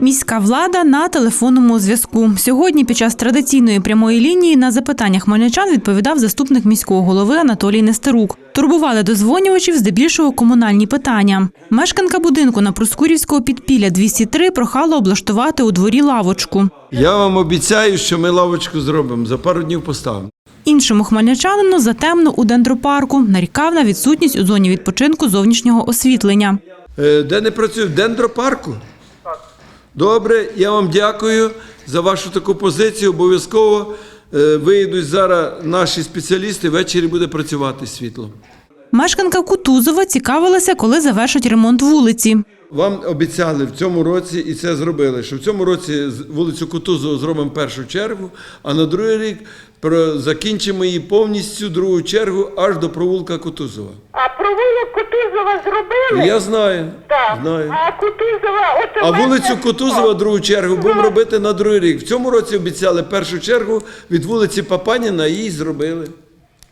Міська влада на телефонному зв'язку. Сьогодні під час традиційної прямої лінії на запитання хмельничан відповідав заступник міського голови Анатолій Нестерук. Турбували дозвонювачів здебільшого комунальні питання. Мешканка будинку на Проскурівського підпілля 203 прохала облаштувати у дворі лавочку. Я вам обіцяю, що ми лавочку зробимо. За пару днів поставимо. Іншому хмельничанину затемно у дендропарку нарікав на відсутність у зоні відпочинку зовнішнього освітлення. Е, Де не працює? В дендропарку? Добре, я вам дякую за вашу таку позицію. Обов'язково е, виїдуть зараз наші спеціалісти, ввечері буде працювати світло. Мешканка Кутузова цікавилася, коли завершать ремонт вулиці. Вам обіцяли в цьому році, і це зробили, що в цьому році з- вулицю Кутузова зробимо першу чергу, а на другий рік про- закінчимо її повністю другу чергу аж до провулка Кутузова. А провулок Кутузова зробили? Я знаю, Так. знаю. А Кутузова, от А вулицю Кутузова другу чергу будемо робити на другий рік. В цьому році обіцяли першу чергу від вулиці Папаніна її зробили.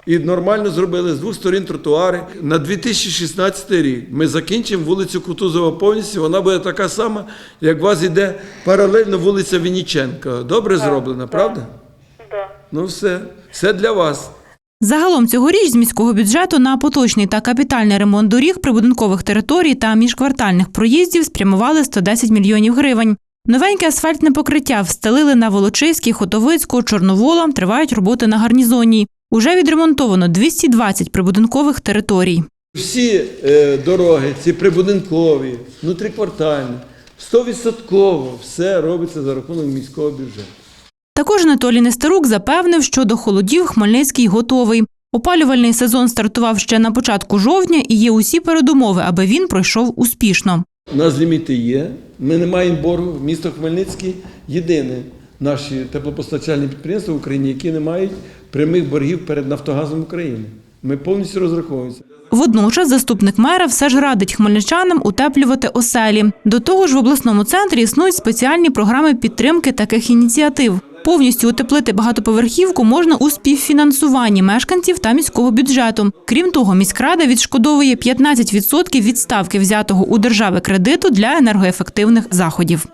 І нормально зробили з двох сторін тротуари. На 2016 рік ми закінчимо вулицю Кутузова повністю. Вона буде така сама, як у вас йде паралельно вулиця Вінніченка. Добре зроблена, правда? Да. Ну все, все для вас. Загалом цьогоріч з міського бюджету на поточний та капітальний ремонт доріг, прибудинкових територій та міжквартальних проїздів спрямували 110 мільйонів гривень. Новеньке асфальтне покриття встелили на Волочиській, Хотовицьку, Чорновола. Тривають роботи на гарнізонній. Уже відремонтовано 220 прибудинкових територій. Всі е, дороги, ці прибудинкові, внутріквартальні, 100% все робиться за рахунок міського бюджету. Також Анатолій Нестерук запевнив, що до холодів Хмельницький готовий. Опалювальний сезон стартував ще на початку жовтня і є усі передумови, аби він пройшов успішно. У нас ліміти є. Ми не маємо боргу. Місто Хмельницький єдине наші теплопостачальні підприємства в Україні, які не мають прямих боргів перед Нафтогазом України. Ми повністю розраховуємося. Водночас заступник мера все ж радить хмельничанам утеплювати оселі. До того ж, в обласному центрі існують спеціальні програми підтримки таких ініціатив. Повністю утеплити багатоповерхівку можна у співфінансуванні мешканців та міського бюджету. Крім того, міськрада відшкодовує 15% від ставки взятого у держави кредиту для енергоефективних заходів.